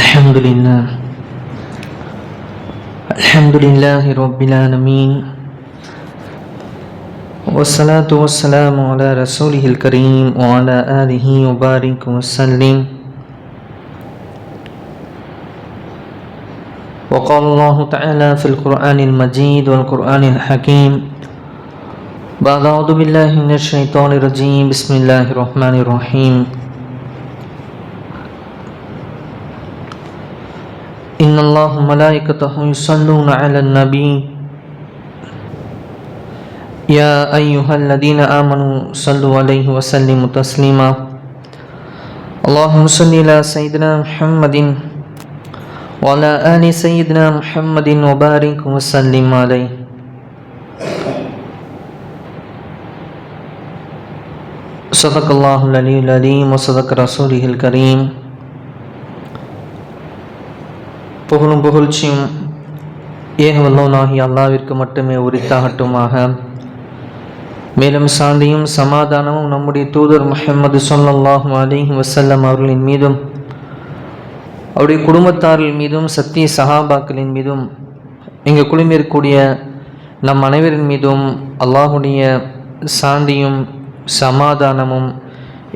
الحمد لله. الحمد لله رب العالمين. والصلاة والسلام على رسوله الكريم وعلى آله وبارك وسلم. وقال الله تعالى في القرآن المجيد والقرآن الحكيم بعد أعوذ بالله من الشيطان الرجيم. بسم الله الرحمن الرحيم. إن الله ملائكته يصلون على النبي. يا أيها الذين آمنوا صلوا عليه وسلموا تسليما. اللهم صل على سيدنا محمد وعلى آل سيدنا محمد وبارك وسلم عليه. صدق الله العلي العليم وصدق رسوله الكريم. புகழும் புகழ்ச்சியும் ஏகவல்லவனாகி அல்லாவிற்கு மட்டுமே உரித்தாகட்டுமாக? மேலும் சாந்தியும் சமாதானமும் நம்முடைய தூதர் முஹம்மது சொல்லாஹும் அலிஹி வசல்லம் அவர்களின் மீதும் அவருடைய குடும்பத்தார்கள் மீதும் சத்திய சஹாபாக்களின் மீதும் இங்கே குழுமியிருக்கக்கூடிய நம் அனைவரின் மீதும் அல்லாஹுடைய சாந்தியும் சமாதானமும்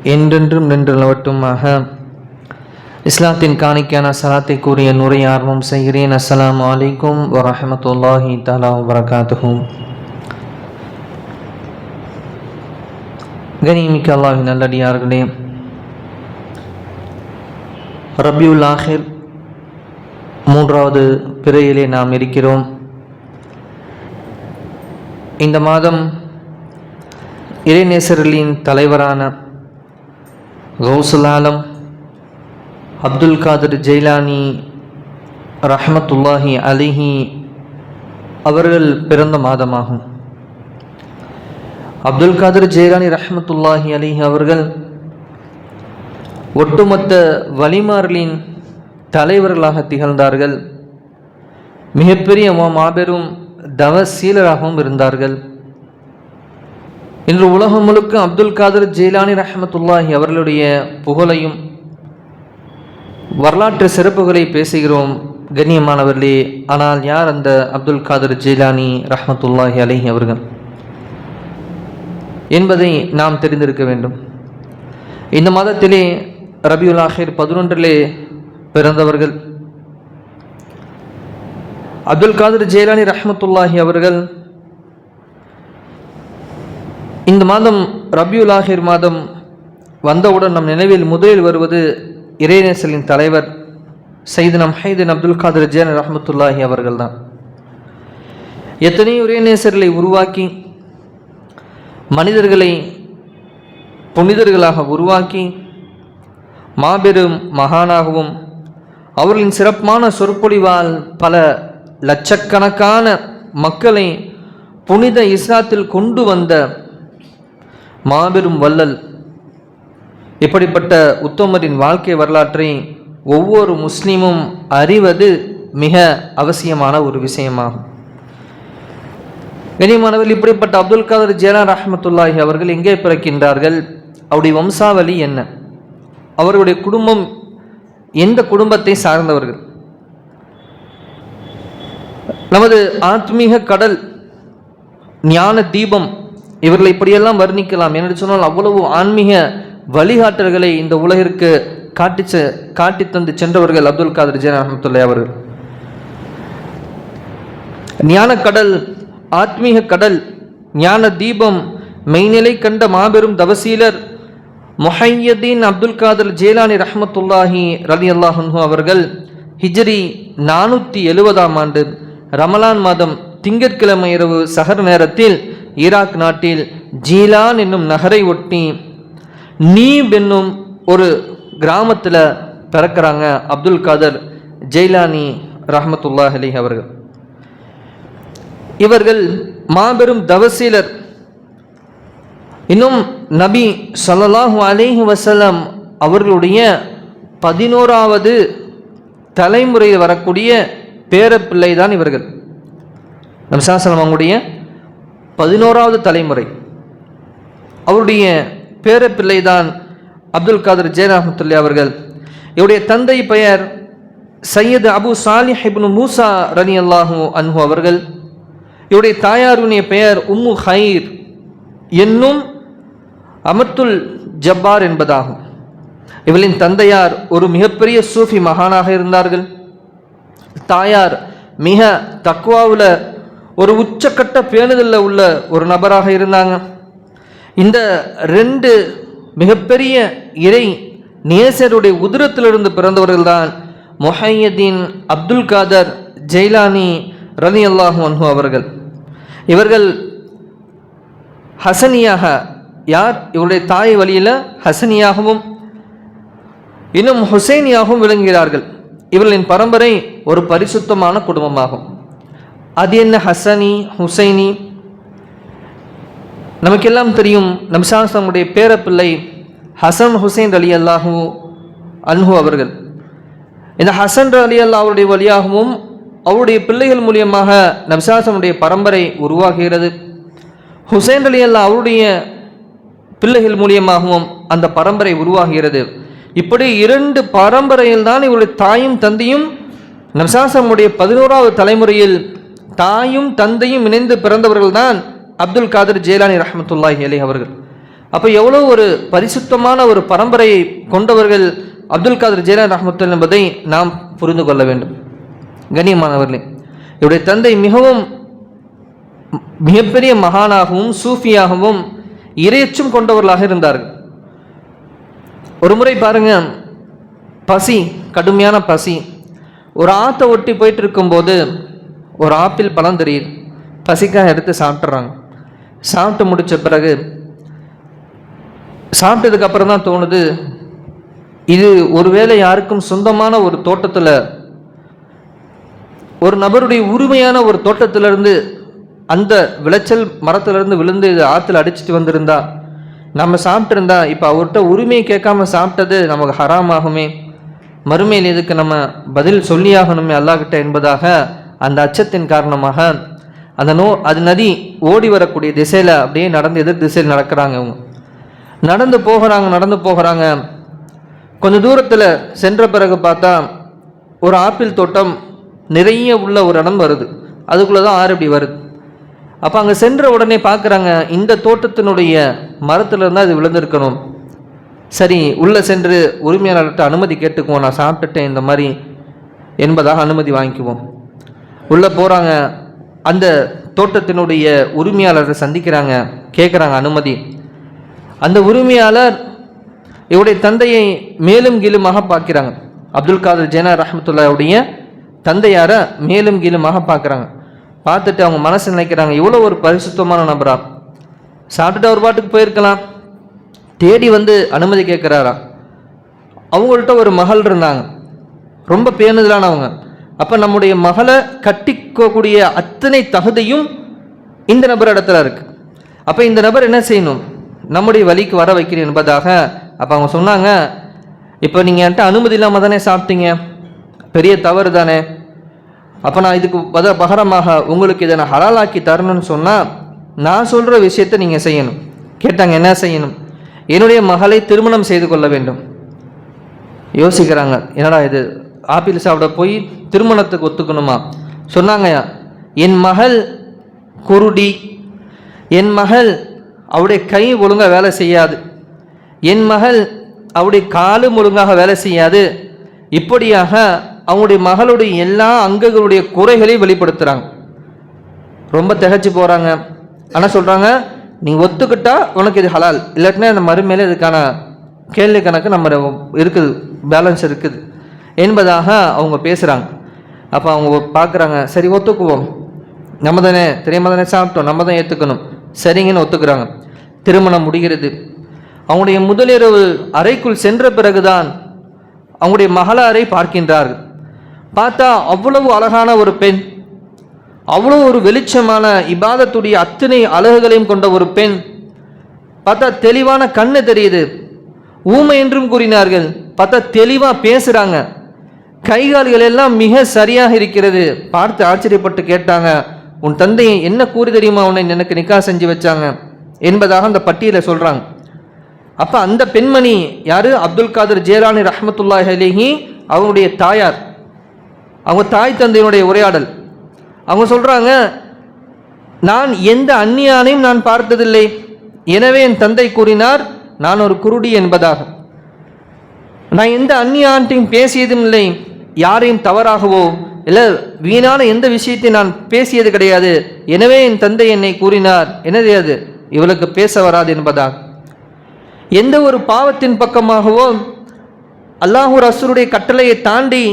என்றென்றும் நின்றுள்ளவட்டுமாக இஸ்லாத்தின் காணிக்கான சலாத்தை கூறிய நுரை ஆர்வம் செய்கிறேன். அஸ்லாம் அலைக்கும் வரமத்துல்லாஹி தலா வரகாத்துஹும் கனிமிக்க அல்லாஹி நல்லடியார்களே ரபியுல் ஆஹிர் மூன்றாவது பிறையிலே நாம் இருக்கிறோம். இந்த மாதம் இறைநேசர்களின் தலைவரான கௌசுல் அப்துல் காதர் ஜெய்லானி ரஹமத்துல்லாஹி அலிஹி அவர்கள் பிறந்த மாதமாகும். அப்துல் காதர் ஜெய்லானி ரஹமத்துல்லாஹி அலிஹி அவர்கள் ஒட்டுமொத்த வலிமார்களின் தலைவர்களாக திகழ்ந்தார்கள். மிகப்பெரிய மாபெரும் தவசீலராகவும் இருந்தார்கள். இன்று உலகம் முழுக்க அப்துல் காதர் ஜெய்லானி ரஹமத்துல்லாஹி அவர்களுடைய புகழையும் வரலாற்று சிறப்புகளை பேசுகிறோம் கண்ணியமானவர்களே. ஆனால் யார் அந்த அப்துல் காதர் ஜெயிலானி ரஹமத்துல்லாஹி அலஹி அவர்கள்? என்பதை நாம் தெரிந்திருக்க வேண்டும். இந்த மாதத்திலே ரபியுல் ஆஹிர் பதினொன்றிலே பிறந்தவர்கள். அப்துல் காதர் ஜெயலானி ரஹமத்துல்லாஹி அவர்கள் இந்த மாதம் ரபியுல் ஆஹிர் மாதம் வந்தவுடன் நம் நினைவில் முதலில் வருவது இறைநேசலின் தலைவர் சைதனம் ஹைதன் அப்துல் காதர் ஜேன் ரஹமத்துல்லாஹி அவர்கள் தான் எத்தனை இறைநேசர்களை உருவாக்கி மனிதர்களை புனிதர்களாக உருவாக்கி மாபெரும் மகானாகவும் அவர்களின் சிறப்பான சொற்பொழிவால் பல லட்சக்கணக்கான மக்களை புனித இஸ்லாத்தில் கொண்டு வந்த மாபெரும் வள்ளல் இப்படிப்பட்ட உத்தமரின் வாழ்க்கை வரலாற்றை ஒவ்வொரு முஸ்லீமும் அறிவது மிக அவசியமான ஒரு விஷயமாகும். கனிமானவர்கள் இப்படிப்பட்ட அப்துல் காதர் ஜேனா ரஹமத்துல்லாஹி அவர்கள் எங்கே பிறக்கின்றார்கள்? அவருடைய வம்சாவளி என்ன? அவருடைய குடும்பம் எந்த குடும்பத்தை சார்ந்தவர்கள்? நமது ஆத்மீக கடல் ஞான தீபம் இவர்களை இப்படியெல்லாம் வர்ணிக்கலாம். என்று சொன்னால் அவ்வளவு ஆன்மீக வழிகாட்டல்களை இந்த உலகிற்கு காட்டி காட்டி தந்து சென்றவர்கள் அப்துல் காதர் ஜெயன் அஹமத்துல்லா அவர்கள். ஞான கடல் ஆத்மீக கடல் ஞான தீபம் மெய்நிலை கண்ட மாபெரும் தவசீலர் மொஹையதீன் அப்துல் காதர் ஜேலானி ரஹமத்துல்லாஹி ரலி அல்லாஹு அவர்கள் ஹிஜ்ரி நானூற்றி எழுபதாம் ஆண்டு ரமலான் மாதம் திங்கட்கிழமை இரவு சகர் நேரத்தில் ஈராக் நாட்டில் ஜீலான் என்னும் நகரை ஒட்டி நீப் என்னும் ஒரு கிராமத்தில் பிறக்கிறாங்க அப்துல் காதர் ஜெய்லானி ரஹமத்துல்லா அலி அவர்கள். இவர்கள் மாபெரும் தவசீலர். இன்னும் நபி ஸல்லல்லாஹு அலைஹி வசலம் அவர்களுடைய பதினோராவது தலைமுறையில் வரக்கூடிய பேரப்பிள்ளை தான் இவர்கள். நபிசாசலம் அவங்களுடைய பதினோராவது தலைமுறை. அவருடைய பேரப்பிள்ளை தான் அப்துல் காதர் ஜெயராமத்துல்லி அவர்கள். இவருடைய தந்தை பெயர் சையது அபு சாலிஹ் இப்னு மூசா ரலி அல்லாஹூ அன்ஹு அவர்கள். இவருடைய தாயாருடைய பெயர் உம்மு ஹைர் என்னும் அமர்துல் ஜப்பார் என்பதாகும். இவளின் தந்தையார் ஒரு மிகப்பெரிய சூஃபி மகானாக இருந்தார்கள். தாயார் மிக தக்குவாவில் ஒரு உச்சக்கட்ட பேணுதலில் உள்ள ஒரு நபராக இருந்தாங்க. இந்த ரெண்டு மிகப்பெரிய இறை நேசருடைய உதிரத்திலிருந்து பிறந்தவர்கள் தான் மொஹையதீன் அப்துல் காதர் ஜெய்லானி ரலி அல்லாஹு அன்ஹு அவர்கள். இவர்கள் ஹசனியாக யார்? இவருடைய தாய் வழியில் ஹசனியாகவும் இன்னும் ஹுசைனியாகவும் விளங்குகிறார்கள். இவர்களின் பரம்பரை ஒரு பரிசுத்தமான குடும்பமாகும். அது என்ன? ஹசனி ஹுசைனி நமக்கெல்லாம் தெரியும் நம்சாசனுடைய பேரப்பிள்ளை ஹசன் ஹுசைன் அலி அல்லாஹூ அன்ஹு அவர்கள். இந்த ஹசன் அலி அல்லா அவருடைய வழியாகவும் அவருடைய பிள்ளைகள் மூலியமாக நம்சாசனுடைய பரம்பரை உருவாகிறது. ஹுசைன் அலி அல்லா அவருடைய பிள்ளைகள் மூலியமாகவும் அந்த பரம்பரை உருவாகிறது. இப்படி இரண்டு பரம்பரையில் தான் இவருடைய தாயும் தந்தையும் நம்சாசனுடைய பதினோராவது தலைமுறையில் தாயும் தந்தையும் இணைந்து பிறந்தவர்கள் தான் அப்துல் காதர் ஜேலானி ரஹமத்துல்லாஹி அலி அவர்கள். அப்போ எவ்வளோ ஒரு பரிசுத்தமான ஒரு பரம்பரையை கொண்டவர்கள் அப்துல் காதர் ஜெயலானி ரஹமத்துல் என்பதை நாம் புரிந்து கொள்ள வேண்டும். கண்ணியமானவர்களே இவருடைய தந்தை மிகவும் மிகப்பெரிய மகானாகவும் சூஃபியாகவும் இரையச்சும் கொண்டவர்களாக இருந்தார்கள். ஒரு முறை பாருங்க பசி கடுமையான பசி. ஒரு ஆற்றை ஒட்டி போயிட்டு இருக்கும்போது ஒரு ஆப்பிள் பழம் தெரியுது. பசிக்காக எடுத்து சாப்பிட்றாங்க சாப்பிட்டு முடித்த பிறகு சாப்பிட்டதுக்கு அப்புறம் தான் தோணுது இது ஒருவேளை யாருக்கும் சொந்தமான ஒரு தோட்டத்தில் ஒரு நபருடைய உரிமையான ஒரு தோட்டத்திலிருந்து அந்த விளைச்சல் மரத்திலிருந்து விழுந்து இது ஆற்றுல அடிச்சிட்டு வந்திருந்தா நம்ம சாப்பிட்ருந்தா இப்போ அவர்கிட்ட உரிமையை கேட்காம சாப்பிட்டது நமக்கு ஹராமாகுமே. மறுமையில் இதுக்கு நம்ம பதில் சொல்லியாகணுமே அல்லாஹ்கிட்ட என்பதாக அந்த அச்சத்தின் காரணமாக அந்த நோ அது நதி ஓடி வரக்கூடிய திசையில் அப்படியே நடந்து எதிர் திசையில் நடக்கிறாங்க அவங்க நடந்து போகிறாங்க நடந்து போகிறாங்க. கொஞ்சம் தூரத்தில் சென்ற பிறகு பார்த்தா ஒரு ஆப்பிள் தோட்டம் நிறைய உள்ள ஒரு இடம் வருது. அதுக்குள்ளே தான் ஆறு இப்படி வருது. அப்போ அங்கே சென்ற உடனே பார்க்குறாங்க இந்த தோட்டத்தினுடைய மரத்தில் இருந்தால் அது விழுந்திருக்கணும். சரி உள்ளே சென்று உரிமையாளர்கிட்ட அனுமதி கேட்டுக்குவோம் நான் சாப்பிட்டுட்டேன் இந்த மாதிரி என்பதாக அனுமதி வாங்கிக்குவோம். உள்ளே போகிறாங்க அந்த தோட்டத்தினுடைய உரிமையாளரை சந்திக்கிறாங்க கேட்குறாங்க அனுமதி. அந்த உரிமையாளர் இவருடைய தந்தையை மேலும் கீழுமாக பார்க்கிறாங்க. அப்துல் காதர் ஜெனா ரஹமத்துல்லாவுடைய தந்தையாரை மேலும் கீழுமாக பார்க்குறாங்க. பார்த்துட்டு அவங்க மனசு நினைக்கிறாங்க இவ்வளோ ஒரு பரிசுத்தமான நபரா? சாப்பிட்டுட்டு அவர் பாட்டுக்கு போயிருக்கலாம். தேடி வந்து அனுமதி கேட்குறாரா அவங்கள்ட்ட ஒரு மகள் இருந்தாங்க. ரொம்ப பேணுதலானவங்க. அப்போ நம்முடைய மகளை கட்டிக்கக்கூடிய அத்தனை தகுதியும் இந்த நபர் இடத்துல இருக்கு. அப்போ இந்த நபர் என்ன செய்யணும்? நம்முடைய வழிக்கு வர வைக்கிறேன் என்பதாக அப்போ அவங்க சொன்னாங்க. இப்போ நீங்கள் என்கிட்ட அனுமதி இல்லாமல் தானே சாப்பிட்டீங்க? பெரிய தவறு தானே. அப்போ நான் இதுக்கு பத பகரமாக உங்களுக்கு இதை நான் ஹலாலாக்கி தரணும்னு சொன்னால் நான் சொல்கிற விஷயத்தை நீங்கள் செய்யணும். கேட்டாங்க என்ன செய்யணும்? என்னுடைய மகளை திருமணம் செய்து கொள்ள வேண்டும். யோசிக்கிறாங்க என்னடா இது? ஆப்பிள் சாப்பிட போய் திருமணத்துக்கு ஒத்துக்கணுமா? சொன்னாங்க என் மகள் குருடி. என் மகள் அவருடைய கை ஒழுங்காக வேலை செய்யாது. என் மகள் அவருடைய காலும் ஒழுங்காக வேலை செய்யாது. இப்படியாக அவங்களுடைய மகளுடைய எல்லா அங்கங்களுடைய குறைகளையும் வெளிப்படுத்துகிறாங்க ரொம்ப திகச்சு போகிறாங்க ஆனால் சொல்கிறாங்க நீ ஒத்துக்கிட்டா உனக்கு இது ஹலால். இல்லாட்டினா அந்த மறுமையில இதுக்கான கேள்வி கணக்கு நம்ம இருக்குது. பேலன்ஸ் இருக்குது. என்பதாக அவங்க பேசுகிறாங்க அப்போ அவங்க பார்க்குறாங்க சரி ஒத்துக்குவோம். நம்ம தானே தெரியாம தானே சாப்பிட்டோம் நம்ம தான் ஏற்றுக்கணும் சரிங்கன்னு ஒத்துக்கிறாங்க. திருமணம் முடிகிறது. அவங்களுடைய முதலிரவு அறைக்குள் சென்ற பிறகுதான் அவங்களுடைய மகளாரை பார்க்கின்றார்கள். பார்த்தா அவ்வளவு அழகான ஒரு பெண் அவ்வளோ ஒரு வெளிச்சமான இபாதத்துடைய அத்தனை அழகுகளையும் கொண்ட ஒரு பெண். பார்த்தா தெளிவான கண்ணு தெரியுது. ஊமை என்றும் கூறினார்கள். பார்த்தா தெளிவாக பேசுகிறாங்க கைகால்கள் எல்லாம் மிக சரியாக இருக்கிறது. பார்த்து ஆச்சரியப்பட்டு கேட்டாங்க உன் தந்தையை என்ன கூறி தெரியுமா? உன்னை எனக்கு நிக்கா செஞ்சு வச்சாங்க. என்பதாக அந்த பட்டியலை சொல்கிறாங்க அப்போ அந்த பெண்மணி யார்? அப்துல் காதர் ஜேலானி ரஹமத்துல்லா அலிஹி அவங்களுடைய தாயார். அவங்க தாய் தந்தையினுடைய உரையாடல். அவங்க சொல்கிறாங்க நான் எந்த அந்நியானையும் நான் பார்த்ததில்லை. எனவே என் தந்தை கூறினார் நான் ஒரு குருடி என்பதாக. நான் எந்த அந்நிய ஆண்டையும் பேசியதும் இல்லை. யாரையும் தவறாகவோ இல்லை வீணான எந்த விஷயத்தை நான் பேசியது கிடையாது. எனவே என் தந்தை என்னை கூறினார் என்னது அது? இவளுக்கு பேச வராது என்பதா? எந்த ஒரு பாவத்தின் பக்கமாகவோ அல்லாஹூ ரசூருடைய கட்டளையை தாண்டி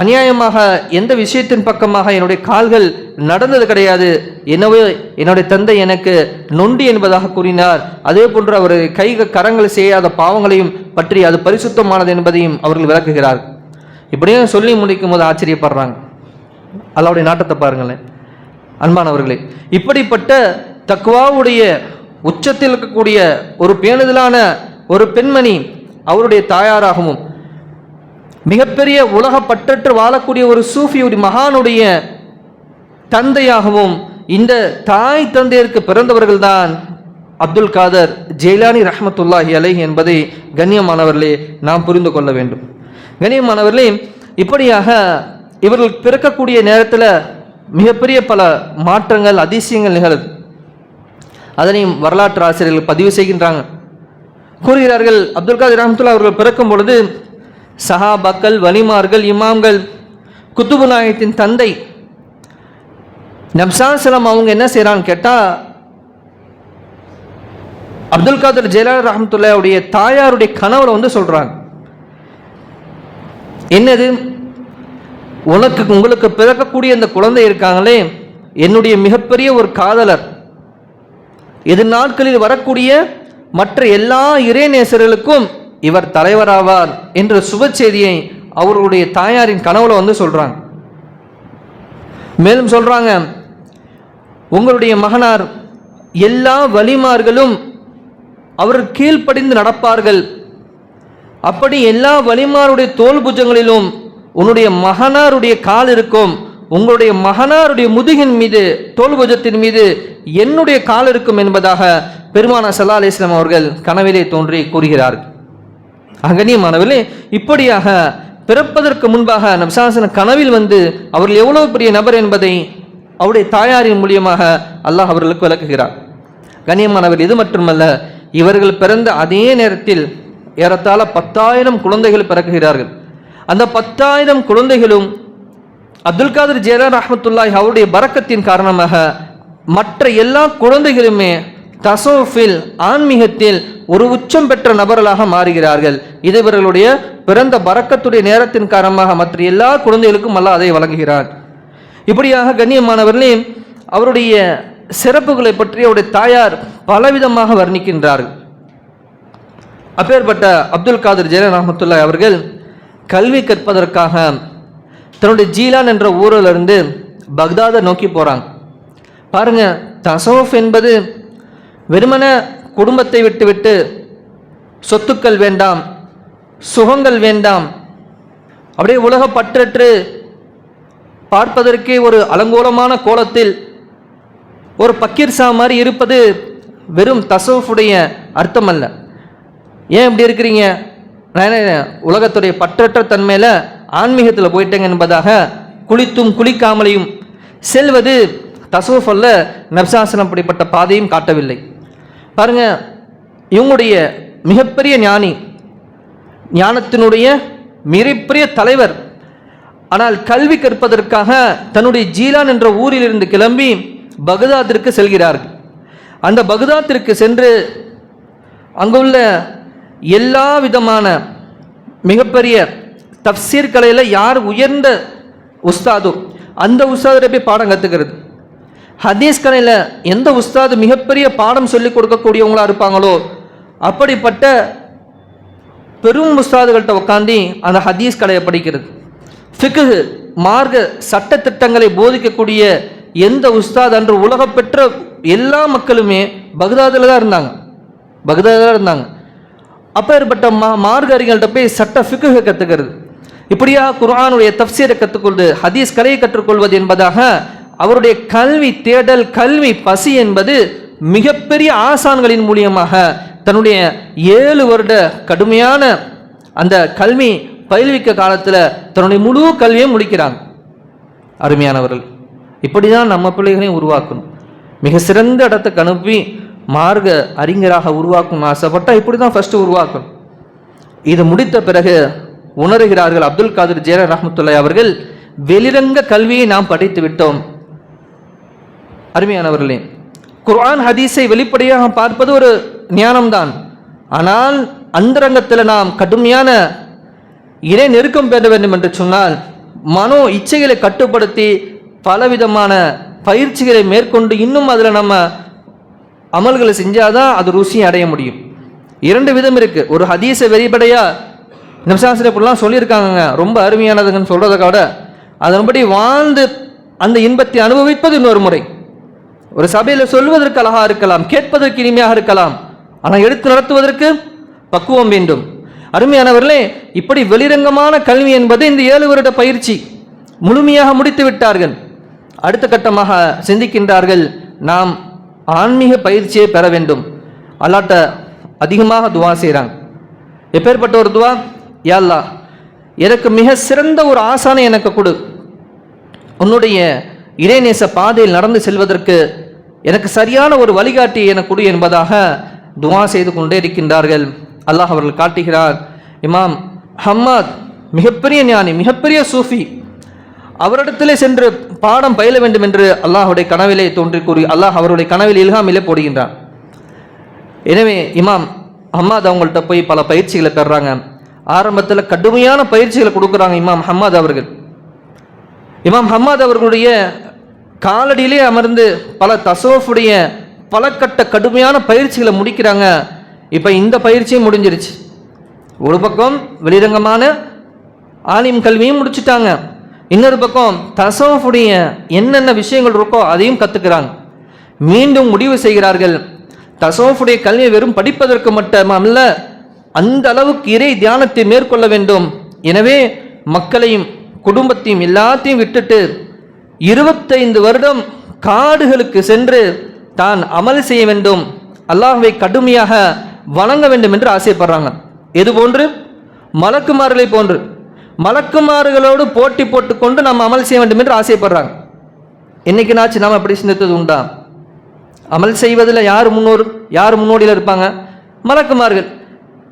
அநியாயமாக எந்த விஷயத்தின் பக்கமாக என்னுடைய கால்கள் நடந்தது கிடையாது. எனவே என்னுடைய தந்தை எனக்கு நொண்டி என்பதாக கூறினார். அதே போன்று அவர் கை கரங்கள் செய்யாத பாவங்களையும் பற்றி அது பரிசுத்தமானது என்பதையும் அவர்கள் விளக்குகிறார் இப்படியே சொல்லி முடிக்கும் போது ஆச்சரியப்படுறாங்க. அல்லாவுடைய நாட்டத்தை பாருங்களேன். அன்பானவர்களே இப்படிப்பட்ட தக்குவாவுடைய உச்சத்தில் இருக்கக்கூடிய ஒரு பேணுதலான ஒரு பெண்மணி அவருடைய தாயாராகவும் மிகப்பெரிய உலக பற்றற்று வாழக்கூடிய ஒரு சூஃபியுடைய மகானுடைய தந்தையாகவும் இந்த தாய் தந்தையருக்கு பிறந்தவர்கள்தான் அப்துல் காதர் ஜெயிலானி ரஹமத்துல்லாஹி அலை என்பதை கண்ணியமானவர்களே நாம் புரிந்து கொள்ள வேண்டும். கனியமானவர்களே இப்படியாக இவர்கள் பிறக்கக்கூடிய நேரத்தில் மிகப்பெரிய பல மாற்றங்கள் அதிசயங்கள் நிகழுது. அதனையும் வரலாற்று ஆசிரியர்கள் பதிவு செய்கின்றாங்க. கூறுகிறார்கள் அப்துல் காதிர் ரஹமத்துல்லா அவர்கள் பிறக்கும் பொழுது சஹாபாக்கள் வலிமார்கள் இமாம்கள் குத்துபு நாயகத்தின் தந்தை நப்சாசலம் அவங்க என்ன செய்கிறான்னு கேட்டால் அப்துல் காதர் ஜெயலலிதா ரஹமத்துல்லாவுடைய தாயாருடைய கனவுல வந்து சொல்கிறாங்க என்னது? உனக்கு உங்களுக்கு பிறக்கக்கூடிய அந்த குழந்தை இருக்காங்களே என்னுடைய மிகப்பெரிய ஒரு காதலர். இது நாட்களில் வரக்கூடிய மற்ற எல்லா இறைநேசர்களுக்கும் இவர் தலைவராவார் என்ற சுப செய்தியை தாயாரின் கனவுல வந்து சொல்றாங்க. மேலும் சொல்றாங்க உங்களுடைய மகனார் எல்லா வலிமார்களும் அவர் கீழ்ப்படிந்து நடப்பார்கள். அப்படி எல்லா வலிமாருடைய தோல் புஜங்களிலும் உன்னுடைய மகனாருடைய கால் இருக்கும். உங்களுடைய மகனாருடைய முதுகின் மீது தோல் புஜத்தின் மீது என்னுடைய கால் இருக்கும் என்பதாக பெருமானா சல்லா அலிஸ்லாம் அவர்கள் கனவிலே தோன்றி கூறுகிறார்கள் அகனியமானவர்களே இப்படியாக பிறப்பதற்கு முன்பாக நம்சாசன கனவில் வந்து அவர்கள் எவ்வளவு பெரிய நபர் என்பதை அவருடைய தாயாரின் மூலியமாக அல்லாஹ் அவர்களுக்கு விளக்குகிறார். கண்ணியமானவர் இது மட்டுமல்ல இவர்கள் பிறந்த அதே நேரத்தில் ஏறத்தாழ பத்தாயிரம் குழந்தைகள் பிறக்குகிறார்கள். அந்த பத்தாயிரம் குழந்தைகளும் அப்துல் காதர் ஜெயலான் ரஹமத்துல்லாஹ் அவருடைய பறக்கத்தின் காரணமாக மற்ற எல்லா குழந்தைகளுமே தசோஃபில் ஆன்மீகத்தில் ஒரு உச்சம் பெற்ற நபர்களாக மாறுகிறார்கள். இது இவர்களுடைய பிறந்த பறக்கத்துடைய நேரத்தின் காரணமாக மற்ற எல்லா குழந்தைகளுக்கும் அல்ல அதை வழங்குகிறார் இப்படியாக கண்ணியமானவர்களே அவருடைய சிறப்புகளை பற்றி அவருடைய தாயார் பலவிதமாக வர்ணிக்கின்றார்கள். அப்பேற்பட்ட அப்துல் காதர் ஜெயலன் ரஹமத்துல்லா அவர்கள் கல்வி கற்பதற்காக தன்னுடைய ஜீலான் என்ற ஊரிலிருந்து பக்தாதை நோக்கி போகிறாங்க பாருங்க தசோஃப் என்பது வெறுமன குடும்பத்தை விட்டுவிட்டு சொத்துக்கள் வேண்டாம் சுகங்கள் வேண்டாம் அப்படியே உலக பற்றற்று பார்ப்பதற்கே ஒரு அலங்கோலமான கோலத்தில் ஒரு பக்கீர்சா மாதிரி இருப்பது வெறும் தசோஃபுடைய அர்த்தம் அல்ல ஏன் இப்படி இருக்கிறீங்க? நான் உலகத்துடைய பற்றற்ற தன்மையில் ஆன்மீகத்தில் போயிட்டேங்க என்பதாக குளித்தும் குளிக்காமலையும் செல்வது தசோஃப் அல்ல நப்சாசனம் அப்படிப்பட்ட பாதையும் காட்டவில்லை. பாருங்க இவங்களுடைய மிகப்பெரிய ஞானி ஞானத்தினுடைய மிகப்பெரிய தலைவர் ஆனால் கல்வி கற்பதற்காக தன்னுடைய ஜீலான் என்ற ஊரிலிருந்து கிளம்பி பகதாத்திற்கு செல்கிறார்கள். அந்த பகதாத்திற்கு சென்று அங்குள்ள எல்லா விதமான மிகப்பெரிய தப்சீர் கலையில் யார் உயர்ந்த உஸ்தாதோ அந்த உஸ்தாதில் போய் பாடம் கற்றுக்கிறது ஹதீஸ் கலையில் எந்த உஸ்தாது மிகப்பெரிய பாடம் சொல்லிக் கொடுக்கக்கூடியவங்களா இருப்பாங்களோ அப்படிப்பட்ட பெரும் உஸ்தாதுகள்கிட்ட உட்காந்து அந்த ஹதீஸ் கலையை படிக்கிறது. ஃபிக்கு மார்க்க சட்ட திட்டங்களை போதிக்கக்கூடிய எந்த உஸ்தாத் அன்று உலக பெற்ற எல்லா மக்களுமே பக்தாதில் தான் இருந்தாங்க. பக்தாதில் தான் இருந்தாங்க. அப்பேற்பட்ட மா மார்கறிகள்கிட்ட போய் சட்ட ஃபிக்குக கற்றுக்கிறது இப்படியா குர்ஆனுடைய தப்சீரை கற்றுக்கொள்வது ஹதீஸ் கலையை கற்றுக்கொள்வது என்பதாக அவருடைய கல்வி தேடல் கல்வி பசி என்பது மிகப்பெரிய ஆசான்களின் மூலியமாக தன்னுடைய ஏழு வருட கடுமையான அந்த கல்வி பயில்விக்க காலத்தில் தன்னுடைய முழு கல்வியை முடிக்கிறாங்க. அருமையானவர்கள் இப்படி தான் நம்ம பிள்ளைகளையும் உருவாக்கணும். மிக சிறந்த இடத்துக்கு அனுப்பி மார்க்க அறிஞராக உருவாக்கணும் ஆசைப்பட்டால் இப்படி தான் ஃபஸ்ட்டு உருவாக்கணும். இது முடித்த பிறகு உணர்கிறார்கள் அப்துல் காதிர் ஜேர ரஹமத்துல்லாய் அவர்கள் வெளிரங்க கல்வியை நாம் படித்து விட்டோம். அருமையானவர்களே குர்ஆன் ஹதீஸை வெளிப்படையாக பார்ப்பது ஒரு ஞானம்தான். ஆனால் அந்தரங்கத்தில் நாம் கடுமையான இணை நெருக்கம் பெற வேண்டும் என்று சொன்னால் மனோ இச்சைகளை கட்டுப்படுத்தி பலவிதமான பயிற்சிகளை மேற்கொண்டு இன்னும் அதில் நம்ம அமல்களை செஞ்சாதான் அது ருசியை அடைய முடியும். இரண்டு விதம் இருக்குது ஒரு ஹதீஸை வெளிப்படையாக நிமிஷாசிரியப்பெல்லாம் சொல்லியிருக்காங்க ரொம்ப அருமையானதுங்கன்னு சொல்கிறத விட அதன்படி வாழ்ந்து அந்த இன்பத்தை அனுபவிப்பது இன்னொரு முறை. ஒரு சபையில் சொல்வதற்கு அழகாக இருக்கலாம் கேட்பதற்கு இனிமையாக இருக்கலாம் ஆனால் எடுத்து நடத்துவதற்கு பக்குவம் வேண்டும். அருமையானவர்களே இப்படி வெளிரங்கமான கல்வி என்பது இந்த ஏழு வருட பயிற்சி முழுமையாக முடித்து விட்டார்கள் அடுத்த கட்டமாக சிந்திக்கின்றார்கள். நாம் ஆன்மீக பயிற்சியை பெற வேண்டும். அல்லாட்ட அதிகமாக துவா செய்கிறாங்க எப்பேற்பட்ட ஒரு துவா யாழ்லா எனக்கு மிக சிறந்த ஒரு ஆசானை எனக்கு கொடு. உன்னுடைய இறைநேச பாதையில் நடந்து செல்வதற்கு எனக்கு சரியான ஒரு வழிகாட்டி எனக்கு கொடு என்பதாக துவா செய்து கொண்டே இருக்கின்றார்கள். அல்லாஹ் அவர்கள் காட்டுகிறார் இமாம் ஹம்மாத் மிகப்பெரிய ஞானி மிகப்பெரிய சூஃபி. அவரிடத்திலே சென்று பாடம் பயில வேண்டும் என்று அல்லாஹுடைய கனவிலே தோன்றி கூறி அல்லாஹ் அவருடைய கனவில் இல்ஹாமிலே போடுகின்றான். எனவே இமாம் ஹம்மாத் அவங்கள்ட்ட போய் பல பயிற்சிகளை பெறாங்க. ஆரம்பத்தில் கடுமையான பயிற்சிகளை கொடுக்குறாங்க இமாம் ஹம்மாத் அவர்கள். இமாம் ஹம்மாத் அவர்களுடைய காலடியிலே அமர்ந்து பல தசோஃபுடைய பல கட்ட கடுமையான பயிற்சிகளை முடிக்கிறாங்க. இப்போ இந்த பயிற்சியும் முடிஞ்சிருச்சு. ஒரு பக்கம் வெளிரங்கமான ஆலிம் கல்வியும் முடிச்சுட்டாங்க. இன்னொரு பக்கம் தசோஃபுடைய என்னென்ன விஷயங்கள் இருக்கோ அதையும் கற்றுக்கிறாங்க மீண்டும் முடிவு செய்கிறார்கள். தசோஃபுடைய கல்வியை வெறும் படிப்பதற்கு மட்டுமல்ல அந்த அளவுக்கு இறை தியானத்தை மேற்கொள்ள வேண்டும். எனவே மக்களையும் குடும்பத்தையும் எல்லாத்தையும் விட்டுட்டு இருபத்தைந்து வருடம் காடுகளுக்கு சென்று தான் அமல் செய்ய வேண்டும். அல்லாஹுவை கடுமையாக வணங்க வேண்டும் என்று ஆசைப்படுறாங்க. எது போன்று? மலக்குமார்களை போன்று. மலக்குமார்களோடு போட்டி போட்டுக்கொண்டு நாம் அமல் செய்ய வேண்டும் என்று ஆசைப்படுறாங்க. என்னைக்கு நாச்சு நாம் அப்படி சிந்தித்தது உண்டா? அமல் செய்வதில் யார் முன்னோர் யார் முன்னோடியில் இருப்பாங்க? மலக்குமார்கள்.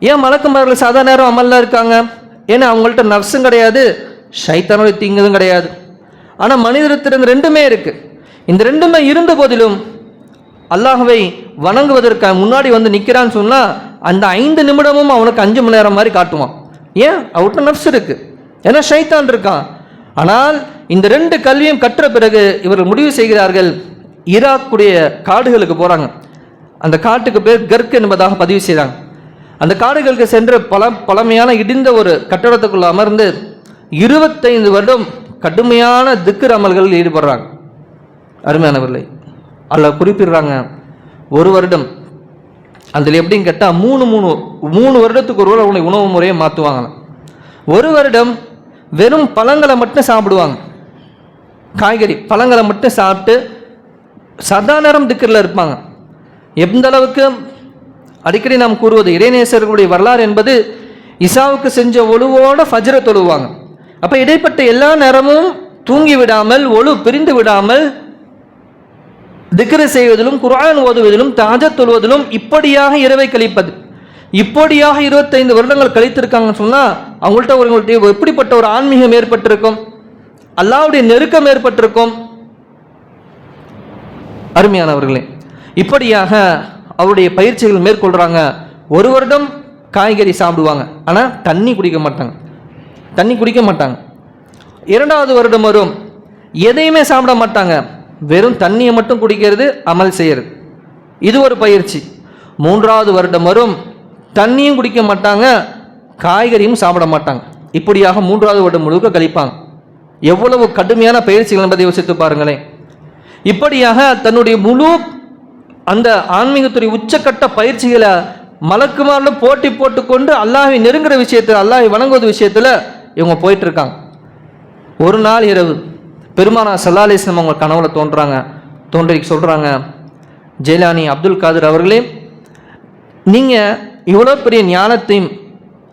ஏன் மலக்குமார்கள் சாதா நேரம் அமலில் இருக்காங்க? ஏன்னா அவங்கள்ட்ட நர்ஸும் கிடையாது ஷைத்தானுடைய தீங்குதும் கிடையாது. ஆனால் மனிதத்திலிருந்து ரெண்டுமே இருக்குது இந்த ரெண்டுமே இருந்த போதிலும் அல்லாஹ்வை வணங்குவதற்கு முன்னாடி வந்து நிற்கிறான்னு சொன்னால் அந்த ஐந்து நிமிடமும் அவனுக்கு அஞ்சு மணி நேரம் மாதிரி காட்டுவான். ஏன்? அவர்கிட்ட நர்ஸ் இருக்குது ஏன்னா ஷைத்தான் இருக்கான். ஆனால் இந்த ரெண்டு கல்வியும் கற்ற பிறகு இவர்கள் முடிவு செய்கிறார்கள் ஈராக்குடைய காடுகளுக்கு போகிறாங்க அந்த காட்டுக்கு பேர் கர்க் என்பதாக பதிவு செய்கிறாங்க அந்த காடுகளுக்கு சென்று பல பழமையான இடிந்த ஒரு கட்டடத்துக்குள்ள அமர்ந்து இருபத்தைந்து வருடம் கடுமையான திக்ர் அமல்களில் ஈடுபடுறாங்க. அருமையானவர்களை அதில் குறிப்பிடுறாங்க ஒரு வருடம் அதில் எப்படின்னு கேட்டால் மூணு மூணு மூணு வருடத்துக்கு ஒரு உணவு உணவு முறையை மாற்றுவாங்க ஒரு வருடம் வெறும் பழங்களை மட்டும் சாப்பிடுவாங்க. காய்கறி பழங்களை மட்டும் சாப்பிட்டு சதா நேரம் திக்கரில் இருப்பாங்க. எந்த அளவுக்கு அடிக்கடி நாம் கூறுவது இறைநேசர்களுடைய வரலாறு என்பது இசாவுக்கு செஞ்ச ஒழுவோட ஃபஜ்ர தொழுவாங்க. அப்போ இடைப்பட்ட எல்லா நேரமும் தூங்கி விடாமல் ஒழு பிரிந்து விடாமல் திக்ரு செய்வதிலும் குரான் ஓதுவதிலும் தாஜத் தொழுவதிலும் இப்படியாக இரவை கழிப்பது. இப்படியாக இருபத்தைந்து வருடங்கள் கழித்திருக்காங்கன்னு சொன்னால் அவங்கள்ட்ட ஒரு எப்படிப்பட்ட ஒரு ஆன்மீகம் ஏற்பட்டிருக்கும்? அல்லாவுடைய நெருக்கம் ஏற்பட்டிருக்கும்? அருமையானவர்களே இப்படியாக அவருடைய பயிற்சிகள் மேற்கொள்கிறாங்க ஒரு வருடம் காய்கறி சாப்பிடுவாங்க. ஆனால் தண்ணி குடிக்க மாட்டாங்க. தண்ணி குடிக்க மாட்டாங்க. இரண்டாவது வருடம் வரும் எதையுமே சாப்பிட மாட்டாங்க. வெறும் தண்ணியை மட்டும் குடிக்கிறது அமல் செய்யறது. இது ஒரு பயிற்சி. மூன்றாவது வருடம் வரும் தண்ணியும் குடிக்க மாட்டாங்க காய்கறியும் சாப்பிட மாட்டாங்க. இப்படியாக மூன்றாவது வருடம் முழுக்க கழிப்பாங்க. எவ்வளவு கடுமையான பயிற்சிகள் என்பதை யோசித்து பாருங்களேன். இப்படியாக தன்னுடைய முழு அந்த ஆன்மீகத்துடைய உச்சக்கட்ட பயிற்சிகளை மலக்குமாரில் போட்டி போட்டுக்கொண்டு அல்லாஹை நெருங்குற விஷயத்தில் அல்லாஹை வணங்குவது விஷயத்தில் இவங்க போயிட்டுருக்காங்க. ஒரு நாள் இரவு பெருமானா சல்லா அவங்க கனவுல தோன்றாங்க. தோன்றி சொல்கிறாங்க ஜெயலானி அப்துல் காதர் அவர்களே நீங்கள் இவ்வளோ பெரிய ஞானத்தையும்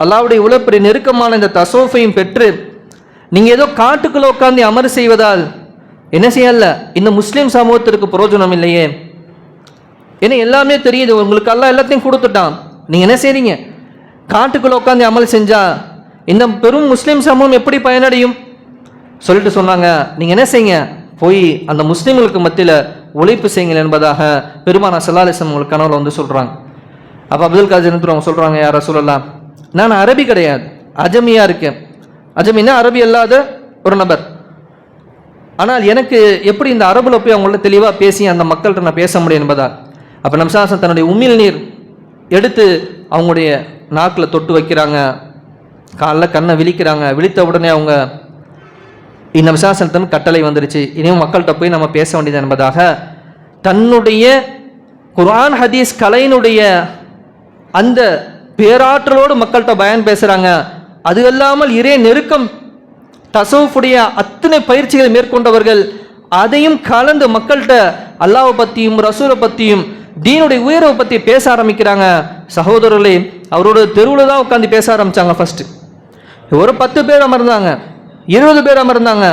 அல்லாவுடைய இவ்வளோ பெரிய நெருக்கமான இந்த தசோஃபையும் பெற்று நீங்கள் ஏதோ காட்டுக்குள்ளே உட்காந்து அமர் செய்வதால் என்ன செய்யல? இந்த முஸ்லீம் சமூகத்திற்கு பிரயோஜனம் இல்லையே. ஏன்னா எல்லாமே தெரியுது உங்களுக்கு எல்லாம் எல்லாத்தையும் கொடுத்துட்டான். நீங்கள் என்ன செய்றீங்க? காட்டுக்குள்ளே உட்காந்து அமல் செஞ்சால் இந்த பெரும் முஸ்லீம் சமூகம் எப்படி பயனடையும்? சொல்லிட்டு சொன்னாங்க. நீங்கள் என்ன செய்யுங்க? போய் அந்த முஸ்லீம்களுக்கு மத்தியில் உழைப்பு செய்யுங்கள் என்பதாக பெருமானா சல்லாலிசம் உங்களுக்கு கனவுல வந்து சொல்கிறாங்க அப்போ அப்துல் காஜர் அவங்க சொல்கிறாங்க யாரா சொல்லலாம் நான் அரபி கிடையாது. அஜமியாக இருக்கேன். அஜமின்னா அரபி அல்லாத ஒரு நபர். ஆனால் எனக்கு எப்படி இந்த அரபுல போய் அவங்கள்ட்ட தெளிவாக பேசி அந்த மக்கள்கிட்ட நான் பேச முடியும் என்பதால் அப்போ நம்சாசன் தன்னுடைய உமிழ் நீர் எடுத்து அவங்களுடைய நாக்கில் தொட்டு வைக்கிறாங்க. காலைல கண்ணை விழிக்கிறாங்க. விழித்த உடனே அவங்க இந்த விசாசனத்தின் கட்டளை வந்துருச்சு. இனியும் மக்கள்கிட்ட போய் நம்ம பேச வேண்டியது என்பதாக தன்னுடைய குர்ஆன் ஹதீஸ் கலையினுடைய அந்த பேராற்றலோடு மக்கள்கிட்ட பயன் பேசுகிறாங்க அது இல்லாமல் இறை நெருக்கம் தசவுடைய அத்தனை பயிற்சிகளை மேற்கொண்டவர்கள் அதையும் கலந்து மக்கள்கிட்ட அல்லாவை பற்றியும் ரசூலை பற்றியும் தீனுடைய உயர்வை பற்றி பேச ஆரம்பிக்கிறாங்க. சகோதரர்களே அவரோட தெருவில் தான் உட்காந்து பேச ஆரம்பித்தாங்க ஃபஸ்ட்டு ஒரு பத்து பேர் அமர்ந்தாங்க இருபது பேர் அமர்ந்தாங்க.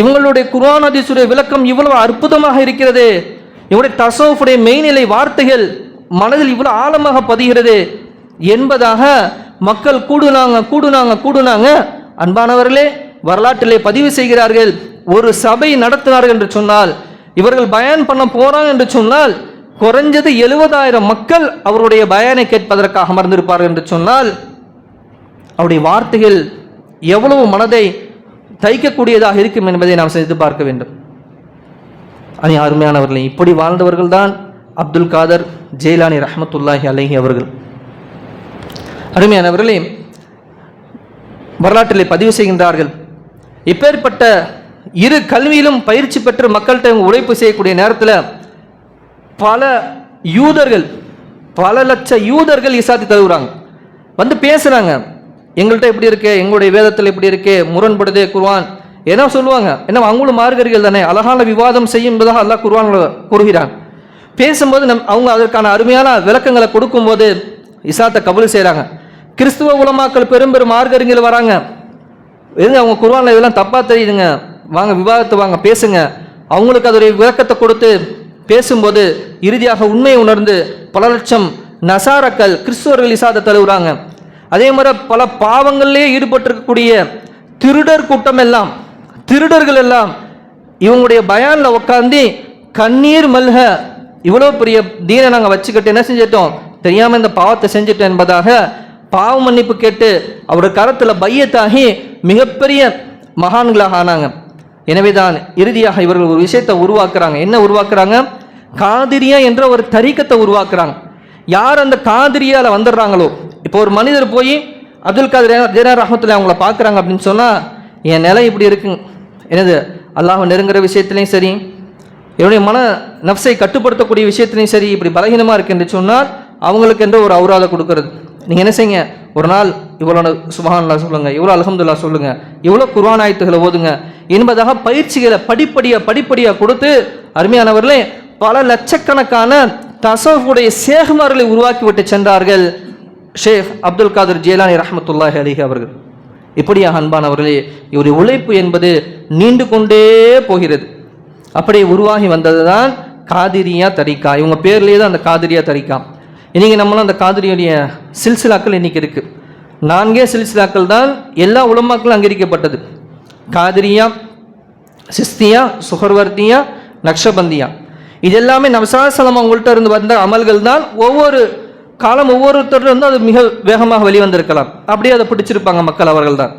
இவங்களுடைய குர்ஆன் அதிசுடைய விளக்கம் இவ்வளவு அற்புதமாக இருக்கிறது. இவருடைய தசவுடைய மெய்நிலை வார்த்தைகள் மனதில் இவ்வளோ ஆழமாக பதிகிறது என்பதாக மக்கள் கூடுனாங்க கூடுனாங்க கூடுனாங்க. அன்பானவர்களே வரலாற்றிலே பதிவு செய்கிறார்கள். ஒரு சபை நடத்தினார்கள் என்று சொன்னால் இவர்கள் பயன் பண்ண போகிறாங்க என்று சொன்னால் குறைஞ்சது எழுபதாயிரம் மக்கள் அவருடைய பயனை கேட்பதற்காக அமர்ந்திருப்பார்கள் என்று சொன்னால் அவருடைய வார்த்தைகள் எவ்வளவு மனதை தைக்கக்கூடியதாக இருக்கும் என்பதை நாம் சிந்தித்து பார்க்க வேண்டும். அணி அருமையானவர்களே இப்படி வாழ்ந்தவர்கள் தான் அப்துல் காதர் ஜெயிலானி ரஹமத்துல்லாஹி அலஹி அவர்கள். அருமையானவர்களே வரலாற்றிலே பதிவு செய்கின்றார்கள். இப்பேற்பட்ட இரு கல்வியிலும் பயிற்சி பெற்று மக்கள்கிட்ட இவங்க உழைப்பு செய்யக்கூடிய நேரத்தில் பல யூதர்கள் பல லட்ச யூதர்கள் இசாத்தி தருகிறாங்க வந்து பேசுகிறாங்க எங்கள்கிட்ட எப்படி இருக்கு எங்களுடைய வேதத்தில் எப்படி இருக்கு முரண்படுதே குர்வான் ஏன்னா சொல்லுவாங்க. ஏன்னா அவங்களும் மார்கர்கள் தானே. அழகான விவாதம் செய்யும் என்பதாக அல்லாஹ் குர்வான் கூறுகிறான். பேசும்போது நம் அவங்க அதற்கான அருமையான விளக்கங்களை கொடுக்கும்போது இசாத்தை கபூல் செய்கிறாங்க கிறிஸ்துவ உலமாக்கள் பெரும் பெரும் மார்கறிஞர்கள் வராங்க. எதுங்க அவங்க குர்ஆன்ல இதெல்லாம் தப்பாக தெரியுதுங்க. வாங்க விவாதத்தை வாங்க பேசுங்க. அவங்களுக்கு அதோடைய விளக்கத்தை கொடுத்து பேசும்போது இறுதியாக உண்மையை உணர்ந்து பல லட்சம் நசாரக்கள் கிறிஸ்துவர்கள் இசாத தழுவுறாங்க. அதே மாதிரி பல பாவங்கள்லேயே ஈடுபட்டிருக்கக்கூடிய திருடர் கூட்டம் எல்லாம் திருடர்கள் எல்லாம் இவங்களுடைய பயானில் உட்காந்து கண்ணீர் மல்க இவ்வளோ பெரிய தீனை நாங்கள் வச்சுக்கிட்டு என்ன செஞ்சிட்டோம்? தெரியாமல் இந்த பாவத்தை செஞ்சிட்டோம் என்பதாக பாவ மன்னிப்பு கேட்டு அவர் கரத்தில் பையத்தாகி மிகப்பெரிய மகான்களாக ஆனாங்க. எனவே தான் இறுதியாக இவர்கள் ஒரு விஷயத்தை உருவாக்குறாங்க. என்ன உருவாக்குறாங்க? காதிரியா என்ற ஒரு தரிக்கத்தை உருவாக்குறாங்க. யார் அந்த காதிரியால் வந்துடுறாங்களோ? இப்போ ஒரு மனிதர் போய் அப்துல் காதர் ஜெயனார் ரஹமத்துல அவங்கள பார்க்குறாங்க அப்படின்னு சொன்னால் என் நிலை இப்படி இருக்குங்க. என்னது? அல்லாஹ் நெருங்குற விஷயத்துலையும் சரி என்னுடைய மன நப்சை கட்டுப்படுத்தக்கூடிய விஷயத்துலையும் சரி இப்படி பலகீனமாக இருக்குன்னு சொன்னால் அவங்களுக்கு என்ற ஒரு அவுராதை கொடுக்கறது. நீங்கள் என்ன செய்யுங்க? ஒரு நாள் இவ்வளோ சுபஹான்லா சொல்லுங்கள் இவ்வளோ அலகம்துல்லா சொல்லுங்கள் இவ்வளோ குர்ஆன் ஆயத்துகளை ஓதுங்க என்பதாக பயிற்சிகளை படிப்படியாக படிப்படியாக கொடுத்து அருமையானவர்களே பல லட்சக்கணக்கான தசவுடைய சேகுமார்களை உருவாக்கிவிட்டு சென்றார்கள் ஷேக் அப்துல் காதர் ஜேலானி ரஹமத்துல்லாஹி அலிஹி அவர்கள். இப்படியாக அன்பானவர்களே இவருடைய உழைப்பு என்பது நீண்டு கொண்டே போகிறது. அப்படியே உருவாகி வந்தது தான் காதிரியா தரிக்கா. இவங்க பேர்லேயே தான் அந்த காதிரியா தரிக்கா. இன்றைக்கி நம்மளும் அந்த காதிரியுடைய சில்சிலாக்கள் இன்னைக்கு இருக்குது நான்கே சில்சிலாக்கள் தான் எல்லா உலமாக்களும் அங்கீகரிக்கப்பட்டது. காதிரியா சிஸ்தியா சுகர்வர்த்தியா நக்ஷபந்தியா. இது எல்லாமே நவசாசலம் அவங்கள்ட்ட இருந்து வந்த அமல்கள் தான் ஒவ்வொரு காலம் ஒவ்வொருத்தர் இருந்தும் அது மிக வேகமாக வெளிவந்திருக்கலாம். அப்படியே அதை பிடிச்சிருப்பாங்க மக்கள் அவர்கள் தான்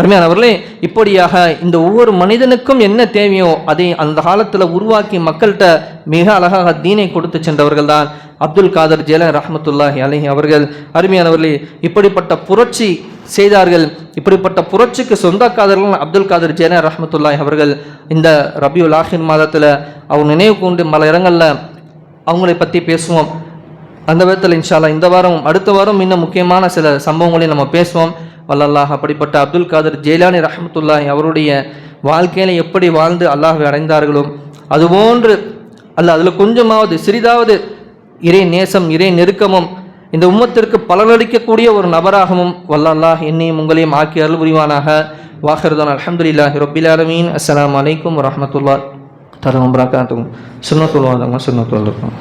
அருமையானவர்களே இப்படியாக இந்த ஒவ்வொரு மனிதனுக்கும் என்ன தேவையோ அதை அந்த காலத்தில் உருவாக்கி மக்கள்கிட்ட மிக அழகாக தீனை கொடுத்து சென்றவர்கள் தான் அப்துல் காதர் ஜெல ரஹமத்துல்லாஹி அலஹி அவர்கள். அருமையானவர்களே இப்படிப்பட்ட புரட்சி செய்தார்கள். இப்படிப்பட்ட புரட்சிக்கு சொந்தக்காதர்கள் அப்துல் காதர் ஜெல ரஹமத்துல்லாஹி அவர்கள். இந்த ரபியுல் ஆஹின் மாதத்தில் அவர் நினைவு கொண்டு பல இடங்களில் அவங்களை பற்றி பேசுவோம். அந்த விதத்தில் இன்ஷால்லா இந்த வாரம் அடுத்த வாரம் இன்னும் முக்கியமான சில சம்பவங்களையும் நம்ம பேசுவோம். வல்லல்லாஹ் அப்படிப்பட்ட அப்துல் காதர் ஜெயிலானி ரஹமத்துல்லாஹி அவருடைய வாழ்க்கையில எப்படி வாழ்ந்து அல்லாஹை அடைந்தார்களோ அதுபோன்று அல்ல அதில் கொஞ்சமாவது சிறிதாவது இறை நேசம் இறை நெருக்கமும் இந்த உம்மத்திற்கு பலனளிக்கக்கூடிய ஒரு நபராகவும் வல்லல்லாஹ் என்னையும் உங்களையும் ஆக்கி அருள் புரிவானாக. வாஹர்தான் அல்ஹம்துலில்லாஹி ரப்பில் அஸ்லாம் வலைக்கம் அலைக்கும் வரஹ்மத்துல்லாஹி. தஆலா வபரகாத்துஹு சுன்னத்துல் இருக்கும்